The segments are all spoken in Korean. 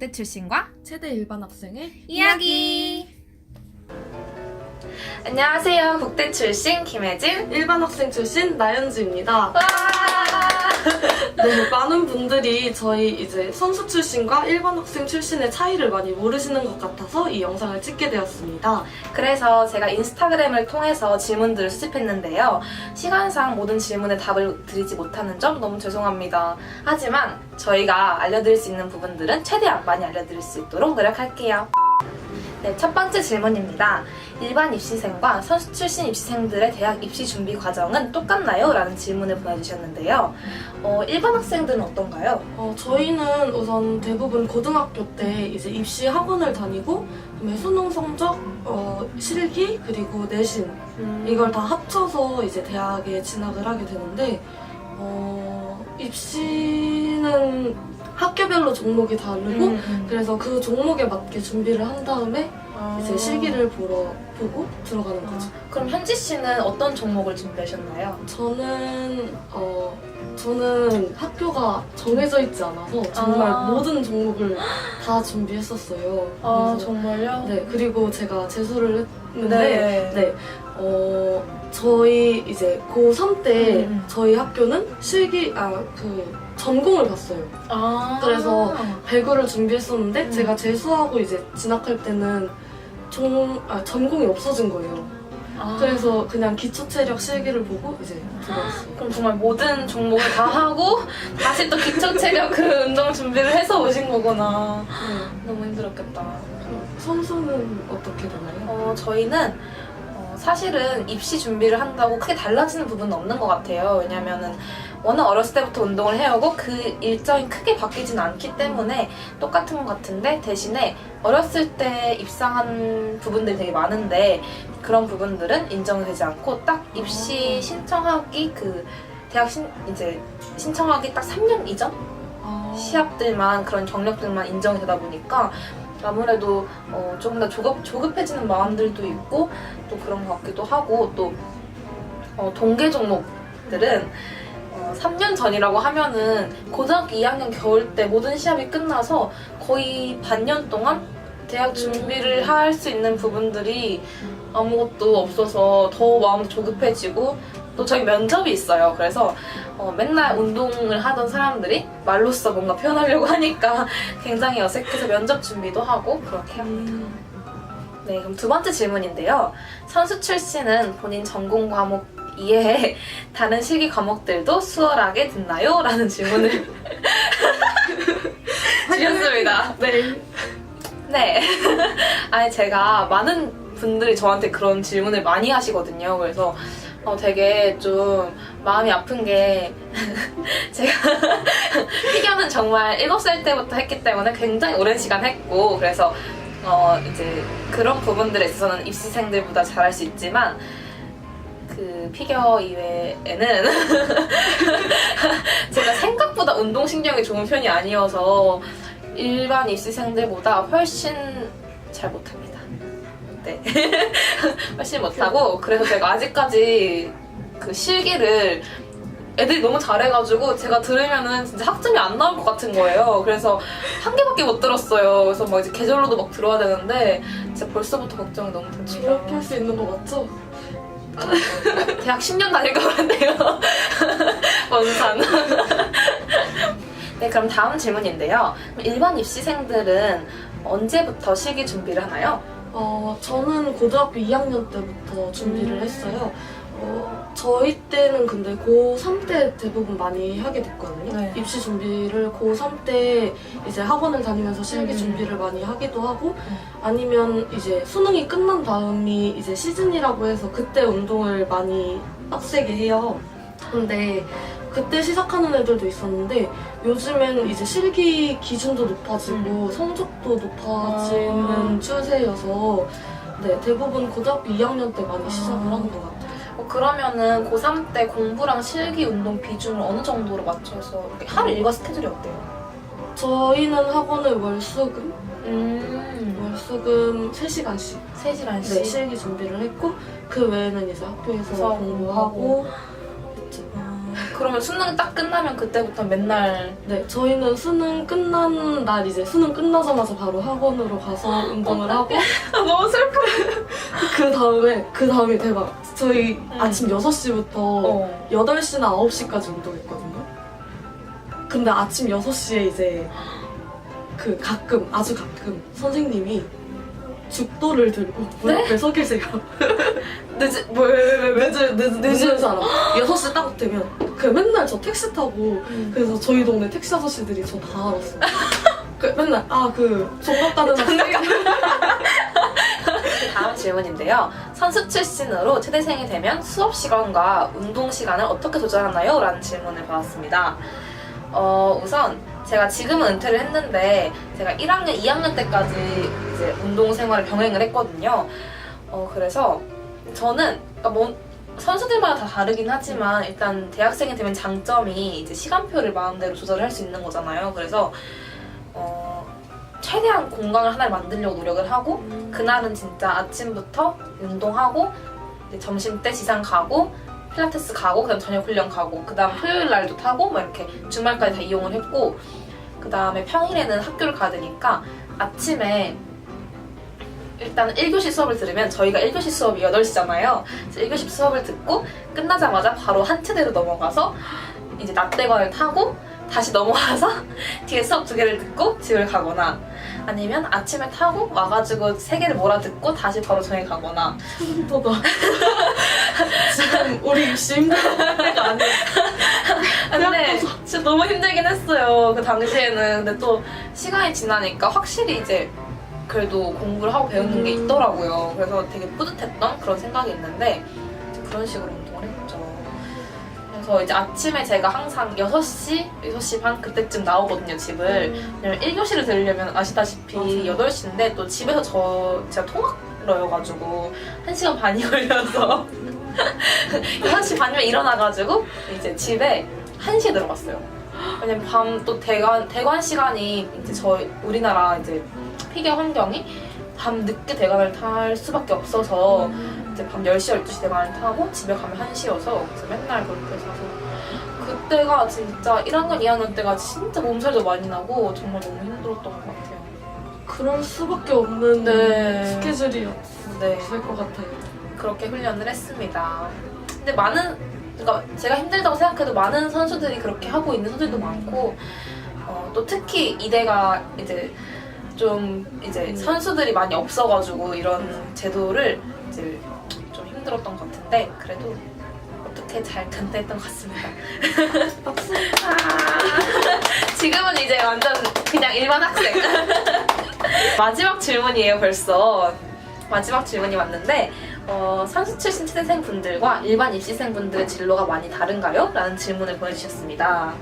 국대 출신과 최대 일반 학생의 이야기. 안녕하세요. 국대 출신 김혜진. 일반 학생 출신 나연지입니다. 네, 많은 분들이 저희 이제 선수 출신과 일반 학생 출신의 차이를 많이 모르시는 것 같아서 이 영상을 찍게 되었습니다. 그래서 제가 인스타그램을 통해서 질문들을 수집했는데요. 시간상 모든 질문에 답을 드리지 못하는 점 너무 죄송합니다. 하지만 저희가 알려드릴 수 있는 부분들은 최대한 많이 알려드릴 수 있도록 노력할게요. 네, 첫 번째 질문입니다. 일반 입시생과 선수 출신 입시생들의 대학 입시 준비 과정은 똑같나요? 라는 질문을 보내주셨는데요. 어, 일반 학생들은 어떤가요? 어, 저희는 우선 대부분 고등학교 때 이제 입시 학원을 다니고 그다음에 수능 성적, 어, 실기 그리고 내신 이걸 다 합쳐서 이제 대학에 진학을 하게 되는데 어, 입시는 학교별로 종목이 다르고 음, 음. 그래서 그 종목에 맞게 준비를 한 다음에 이제 아. 실기를 보러 보고 들어가는 거죠. 그럼 현지 씨는 어떤 종목을 준비하셨나요? 저는 어 저는 학교가 정해져 있지 않아서 정말 아. 모든 종목을 다 준비했었어요. 그래서 정말요? 네 그리고 제가 재수를 했는데 네. 네. 어, 저희 이제 고3 때 음, 음. 저희 학교는 실기, 아, 그, 전공을 봤어요. 아. 그래서 배구를 준비했었는데 음. 제가 재수하고 이제 진학할 때는 종, 아, 전공이 없어진 거예요. 아. 그래서 그냥 기초 체력 실기를 보고 이제 들어갔어요. 그럼 정말 모든 종목을 다 하고 다시 또 기초 체력 그 운동 준비를 해서 오신 거구나. 네. 너무 힘들었겠다. 그럼 선수는 어떻게 되나요? 어, 저희는 어, 사실은 입시 준비를 한다고 크게 달라지는 부분은 없는 것 같아요. 왜냐면은 워낙 어렸을 때부터 운동을 해오고 그 일정이 크게 바뀌지는 않기 때문에 똑같은 것 같은데 대신에 어렸을 때 입상한 부분들이 되게 많은데 그런 부분들은 인정이 되지 않고 딱 입시 신청하기 그 대학 신 이제 신청하기 딱 3년 이전? 아, 시합들만 그런 경력들만 인정이 되다 보니까 아무래도 어, 조금 더 조급, 조급해지는 마음들도 있고 또 그런 것 같기도 하고 또 어, 동계 종목들은 어, 3년 전이라고 하면은 고등학교 2학년 겨울 때 모든 시합이 끝나서 거의 반년 동안 대학 준비를 할 수 있는 부분들이 아무것도 없어서 더 마음도 조급해지고 또 저희 면접이 있어요. 그래서 어, 맨날 운동을 하던 사람들이 말로써 뭔가 표현하려고 하니까 굉장히 어색해서 면접 준비도 하고 그렇게 합니다. 음, 네, 그럼 두 번째 질문인데요. 선수 출신은 본인 전공 과목 이외에 다른 실기 과목들도 수월하게 듣나요? 라는 질문을 주셨습니다. 네. 네. 아니, 제가 많은 분들이 저한테 그런 질문을 많이 하시거든요. 그래서 어, 되게 좀 마음이 아픈 게 제가 피겨는 정말 7살 때부터 했기 때문에 굉장히 오랜 시간 했고 그래서 어, 이제 그런 부분들에 있어서는 입시생들보다 잘할 수 있지만 그 피겨 이외에는 제가 생각보다 운동신경이 좋은 편이 아니어서 일반 입시생들보다 훨씬 잘 못합니다. 네. 훨씬 못하고, 그래서 제가 아직까지 그 실기를 애들이 너무 잘해가지고 제가 들으면은 진짜 학점이 안 나올 것 같은 거예요. 그래서 한 개밖에 못 들었어요. 그래서 막 이제 계절로도 막 들어야 되는데 진짜 벌써부터 걱정이 너무 됩니다. 졸업할 수 있는 거 맞죠? 대학 10년 다닐 것 같네요. 원산. 네, 그럼 다음 질문인데요. 일반 입시생들은 언제부터 실기 준비를 하나요? 어, 저는 고등학교 2학년 때부터 준비를 음. 했어요. 어, 저희 때는 근데 고3 때 대부분 많이 하게 됐거든요. 네. 입시 준비를 고3 때 이제 학원을 다니면서 실기 음. 준비를 많이 하기도 하고 음. 아니면 이제 수능이 끝난 다음이 이제 시즌이라고 해서 그때 운동을 많이 빡세게 해요. 근데 그때 시작하는 애들도 있었는데 요즘엔 이제 실기 기준도 높아지고 성적도 높아지는 아. 추세여서 네, 대부분 고등학교 2학년 때 많이 시작을 아. 하는 것 같아요. 어, 그러면은 고3 때 공부랑 실기 운동 비중을 어느 정도로 맞춰서 하루 일과 스케줄이 어때요? 저희는 학원을 월수금, 음, 월수금 3시간씩 3시간씩. 네, 실기 준비를 했고 그 외에는 이제 학교에서 공부하고. 아, 그러면 수능 딱 끝나면 그때부터 맨날 네, 저희는 수능 끝난 날 이제 수능 끝나자마자 바로 학원으로 가서 운동을 하고 아, 너무 슬퍼. 그 다음에 그 다음에 대박. 저희 음. 아침 6시부터 어. 8시나 9시까지 운동했거든요. 근데 아침 6시에 이제 그 가끔 아주 가끔 선생님이 죽도를 들고 문 네? 앞에 서 계세요. 늦은 뭐왜왜왜 늦은 늦은 늦은 사람 6시 딱 되면 그 맨날 저 택시 타고 그래서 저희 동네 택시 아저씨들이 저 다 알았어요. 그 맨날 아그 종각 가는 학생 다음 질문인데요. 선수 출신으로 체대생이 되면 수업 시간과 운동 시간을 어떻게 조절하나요? 라는 질문을 받았습니다. 어, 우선 제가 지금은 은퇴를 했는데 제가 1학년, 2학년 때까지 이제 운동 생활을 병행을 했거든요. 어, 그래서 저는 그러니까 뭐 선수들마다 다 다르긴 하지만 일단 대학생이 되면 장점이 이제 시간표를 마음대로 조절을 할수 있는 거잖아요. 그래서 어, 최대한 공간을 하나를 만들려고 노력을 하고 그날은 진짜 아침부터 운동하고 점심 때 지상 가고 필라테스 가고 그다음 저녁 훈련 가고 그다음 토요일 날도 타고 막 이렇게 주말까지 다 이용을 했고 그다음에 평일에는 학교를 가야 되니까 아침에 일단 1교시 수업을 들으면 저희가 1교시 수업이 8시잖아요. 그래서 1교시 수업을 듣고 끝나자마자 바로 한 체대로 넘어가서 이제 낮대관을 타고 다시 넘어와서 뒤에 수업 두 개를 듣고 집을 가거나 아니면 아침에 타고 와가지고 세 개를 몰아듣고 다시 바로 저녁에 가거나 힘들다. 지금 우리 입시 힘들 때가 아니에요. 근데 진짜 너무 힘들긴 했어요 그 당시에는 근데 또 시간이 지나니까 확실히 이제 그래도 공부를 하고 배우는 게 음. 있더라고요 그래서 되게 뿌듯했던 그런 생각이 있는데 그런 식으로 운동을 했죠 그래서 이제 아침에 제가 항상 6시, 6시 반 그때쯤 나오거든요 집을 왜냐면 1교시를 들으려면 아시다시피 맞아요. 8시인데 또 집에서 저 제가 통학로여가지고 1시간 반이 걸려서 6시 반이면 일어나가지고 이제 집에 1시에 들어갔어요. 왜냐면 밤 또 대관, 대관 시간이 이제 저희 우리나라 이제 피겨 환경이 밤 늦게 대관을 탈 수밖에 없어서 이제 밤 10시, 12시 대관을 타고 집에 가면 1시여서 그래서 맨날 그렇게 사서 그때가 진짜 1학년, 2학년 때가 진짜 몸살도 많이 나고 정말 너무 힘들었던 것 같아요. 그럴 수밖에 없는 네. 스케줄이었을 네. 것 같아요. 그렇게 훈련을 했습니다. 근데 많은, 그러니까 제가 힘들다고 생각해도 많은 선수들이 그렇게 하고 있는 선수들도 많고, 어, 또 특히 이대가 이제 좀 이제 음. 선수들이 많이 없어가지고 이런 제도를 이제 좀 힘들었던 것 같은데, 그래도 어떻게 잘 간다했던 것 같습니다. 아, 지금은 이제 완전 그냥 일반 학생. 마지막 질문이에요, 벌써. 마지막 질문이 왔는데, 어, 선수 출신 치대생 분들과 일반 입시생 분들의 진로가 많이 다른가요? 라는 질문을 보내주셨습니다.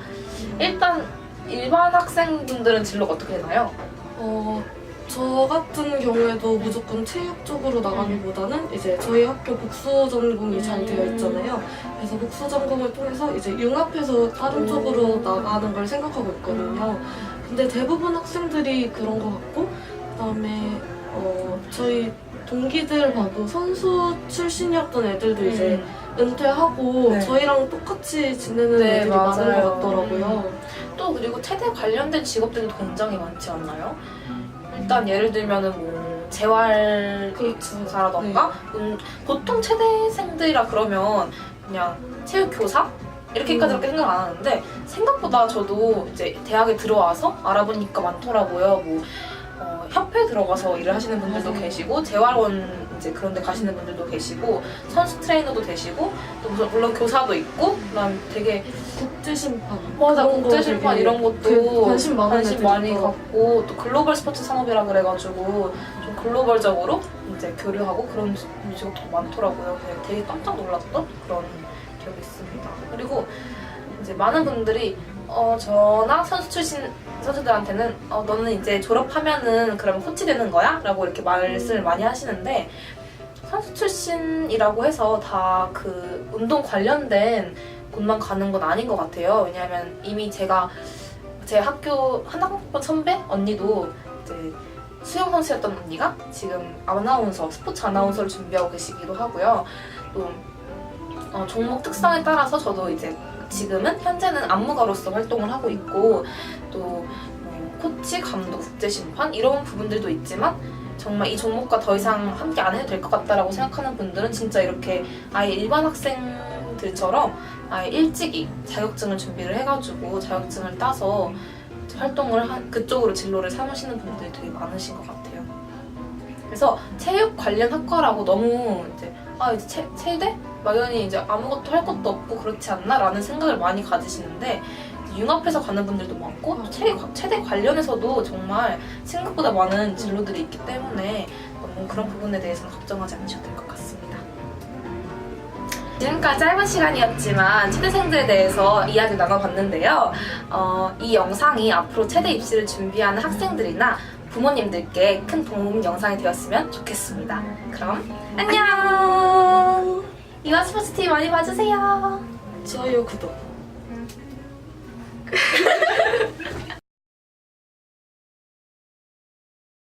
일단, 일반 학생분들은 진로가 어떻게 되나요? 어, 저 같은 경우에도 무조건 체육 쪽으로 나가기보다는 이제 저희 학교 복수 전공이 잘 되어 있잖아요. 그래서 복수 전공을 통해서 이제 융합해서 다른 음. 쪽으로 나가는 걸 생각하고 있거든요. 근데 대부분 학생들이 그런 것 같고, 그 다음에 어, 저희 동기들 봐도 선수 출신이었던 애들도 이제 은퇴하고 네. 저희랑 똑같이 지내는 네, 애들이 많은 맞아요. 것 같더라고요. 또 그리고 체대 관련된 직업들도 굉장히 많지 않나요? 일단 예를 들면은 뭐 재활 그렇죠. 사라던가 음, 보통 체대생들이라 그러면 그냥 체육 교사 이렇게까지밖에 음. 생각 안 하는데 생각보다 저도 이제 대학에 들어와서 알아보니까 많더라고요. 뭐 어, 협회 들어가서 일을 하시는 분들도. 계시고 재활원 이제 그런 데 가시는 분들도 계시고 선수 트레이너도 되시고 또 물론- 물론 교사도 있고 그다음 되게 국제 심판. 맞아 그런 거 국제 심판 되게 이런 것도 그 관심 많은 관심 애들이 많이 있더라고요. 갖고 또 글로벌 스포츠 산업이라 그래가지고 좀 글로벌적으로 이제 교류하고 그런 직업도 많더라고요. 그래서 되게 깜짝 놀랐던 그런 기억이 있습니다. 그리고 이제 많은 분들이 어 저나 선수 출신 선수들한테는 어 너는 이제 졸업하면은 그러면 코치 되는 거야? 라고 이렇게 말씀을 많이 하시는데 선수 출신이라고 해서 다 그 운동 관련된 곳만 가는 건 아닌 것 같아요. 왜냐하면 이미 제가 제 학교 한 학번 선배 언니도 이제 수영 선수였던 언니가 지금 아나운서 스포츠 아나운서를 준비하고 계시기도 하고요. 또 어, 종목 특성에 따라서 저도 이제 지금은 현재는 안무가로서 활동을 하고 있고 또 어, 코치, 감독, 국제 심판 이런 부분들도 있지만 정말 이 종목과 더 이상 함께 안 해도 될 것 같다라고 생각하는 분들은 진짜 이렇게 아예 일반 학생들처럼 아예 일찍이 자격증을 준비를 해가지고 자격증을 따서 활동을 한 그쪽으로 진로를 삼으시는 분들이 되게 많으신 것 같아요. 그래서 체육 관련 학과라고 너무 이제 아 이제 체, 체대 막연히 이제 아무것도 할 것도 없고 그렇지 않나 라는 생각을 많이 가지시는데 융합해서 가는 분들도 많고 또 체대, 체대 관련해서도 정말 생각보다 많은 진로들이 있기 때문에 너무 그런 부분에 대해서는 걱정하지 않으셔도 될 것 같습니다. 지금까지 짧은 시간이었지만 체대생들에 대해서 이야기 나눠봤는데요. 어, 이 영상이 앞으로 체대 입시를 준비하는 학생들이나 부모님들께 큰 도움 영상이 되었으면 좋겠습니다. 그럼 안녕! 이와 스포츠 TV 많이 봐주세요. 좋아요 구독